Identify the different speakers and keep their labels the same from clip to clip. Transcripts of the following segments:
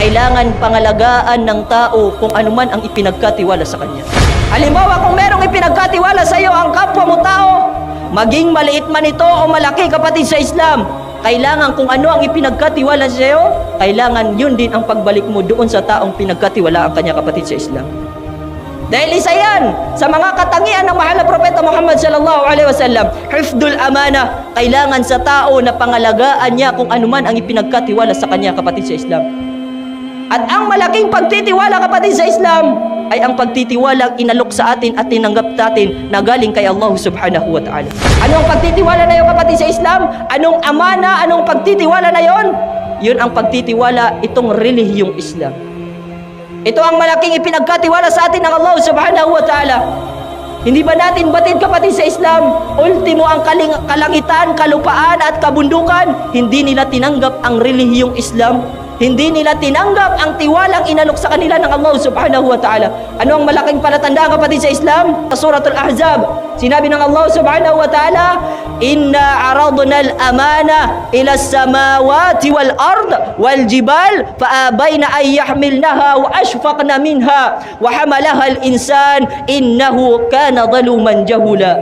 Speaker 1: kailangan pangalagaan ng tao kung anuman ang ipinagkatiwala sa kanya. Halimbawa, kung merong ipinagkatiwala sa iyo ang kapwa mo tao, maging maliit man ito o malaki kapatid sa Islam, kailangan kung ano ang ipinagkatiwala sa iyo, kailangan yun din ang pagbalik mo doon sa taong pinagkatiwala ang kanya kapatid sa Islam. Dahil isa yan sa mga katangian ng mahal na propeta Muhammad sallallahu alaihi wasallam, hifdul amana, kailangan sa tao na pangalagaan niya kung anuman ang ipinagkatiwala sa kanya kapatid sa Islam. At ang malaking pagtitiwala kapatid sa Islam ay ang pagtitiwalang inalok sa atin at tinanggap natin na galing kay Allah subhanahu wa ta'ala. Anong pagtitiwala na yun kapatid sa Islam? Anong amana? Anong pagtitiwala na yon? Yun ang pagtitiwala itong relihiyong Islam. Ito ang malaking ipinagkatiwala sa atin ng Allah subhanahu wa ta'ala. Hindi ba natin batid kapatid sa Islam? Ultimo ang kaling, kalangitan, kalupaan at kabundukan. Hindi nila tinanggap ang relihiyong Islam. Hindi nila tinanggap ang tiwalang inalok sa kanila ng Allah subhanahu wa ta'ala. Ano ang malaking palatandaan kapatid sa Islam? Sa suratul Ahzab, sinabi ng Allah subhanahu wa ta'ala, Inna aradna al-amana ila samawati wal ard wal jibal faabayna ay yahmilnaha wa ashfaqna minha wa hamalaha al-insan innahu kana zaluman jahula.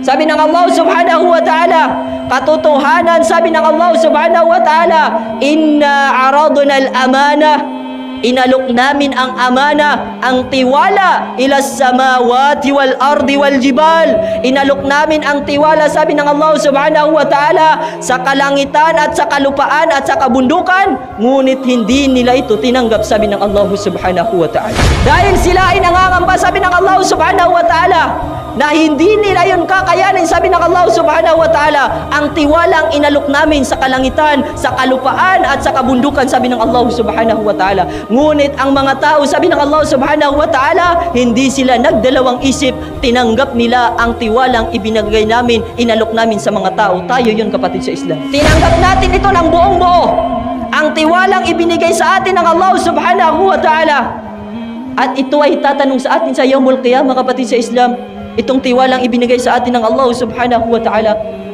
Speaker 1: Sabi ng Allah subhanahu wa ta'ala, katotohanan sabi ng Allah subhanahu wa ta'ala, Inna aradna al-amana, inalok namin ang amana, ang tiwala ila samawati wal ardi wal jibal. Inalok namin ang tiwala sabi ng Allah subhanahu wa ta'ala sa kalangitan at sa kalupaan at sa kabundukan, ngunit hindi nila ito tinanggap sabi ng Allah subhanahu wa ta'ala. Dahil sila ay nangangamba sabi ng Allah subhanahu wa ta'ala, na hindi nila yun kakayanin sabi ng Allah subhanahu wa ta'ala ang tiwalang inalok namin sa kalangitan, sa kalupaan at sa kabundukan sabi ng Allah subhanahu wa ta'ala ngunit ang mga tao sabi ng Allah subhanahu wa ta'ala hindi sila nagdalawang isip. Tinanggap nila ang tiwalang ibinagay namin inalok namin sa mga tao. Tayo yun kapatid sa Islam. Tinanggap natin ito ng buong buo. Ang tiwalang ibinigay sa atin ng Allah subhanahu wa ta'ala. At ito ay tatanong sa atin sa Yawmul Qiyamah kapatid sa Islam. Itong tiwalang ibinigay sa atin ng Allah subhanahu wa ta'ala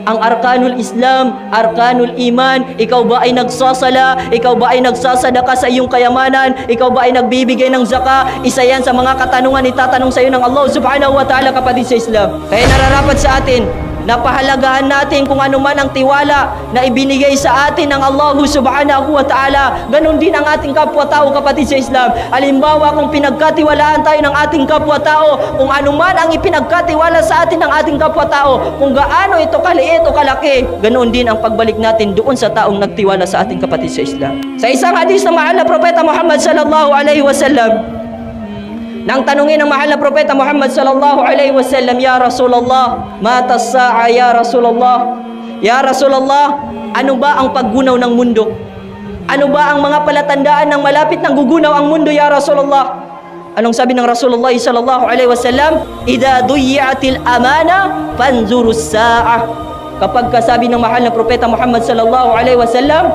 Speaker 1: ang arkanul Islam, arkanul iman, ikaw ba ay nagsasala, ikaw ba ay nagsasadaka sa iyong kayamanan, ikaw ba ay nagbibigay ng zaka, isa yan sa mga katanungan itatanong sa iyo ng Allah subhanahu wa ta'ala kapatid sa Islam. Kaya nararapat sa atin, napahalagahan natin kung ano man ang tiwala na ibinigay sa atin ng Allah subhanahu wa ta'ala. Ganon din ang ating kapwa-tao kapatid sa Islam. Halimbawa kung pinagkatiwalaan tayo ng ating kapwa-tao, kung ano man ang ipinagkatiwala sa atin ng ating kapwa-tao, kung gaano ito kaliit o kalaki, ganon din ang pagbalik natin doon sa taong nagtiwala sa ating kapatid sa Islam. Sa isang hadis na mahal na propeta Muhammad sallallahu alaihi wasallam, nang tanungin ng mahal na propeta Muhammad sallallahu alaihi wasallam, Ya Rasulullah, mata saa ya Rasulullah. Ya Rasulullah, ano ba ang paggunaw ng mundo? Ano ba ang mga palatandaan ng malapit ng gugunaw ang mundo, Ya Rasulullah? Anong sabi ng Rasulullah sallallahu alaihi wasallam? Idza duyi'atil amana fanzuru saa. Kapag kasabi ng mahal na propeta Muhammad sallallahu alaihi wasallam,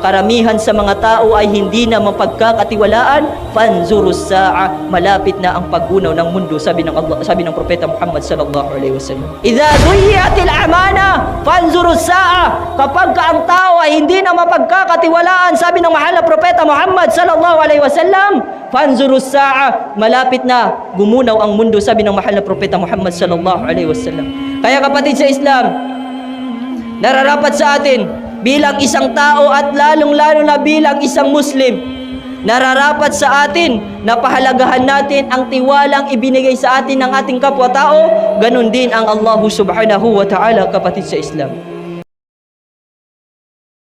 Speaker 1: karamihan sa mga tao ay hindi na mapagkakatiwalaan. Fanzurus saa malapit na ang paggunaw ng mundo sabi ng Allah sabi ng propeta Muhammad sallallahu alaihi wasallam idza duyiatil amana fanzurus saa kapag ka ang tao ay hindi na mapagkakatiwalaan sabi ng mahal na propeta Muhammad sallallahu alaihi wasallam fanzurus saa malapit na gumunaw ang mundo sabi ng mahal na propeta Muhammad sallallahu alaihi wasallam kaya kapatid sa Islam nararapat sa atin bilang isang tao at lalong-lalo na bilang isang Muslim, nararapat sa atin na pahalagahan natin ang tiwalang ibinigay sa atin ng ating kapwa-tao, ganun din ang Allah subhanahu wa ta'ala kapatid sa Islam.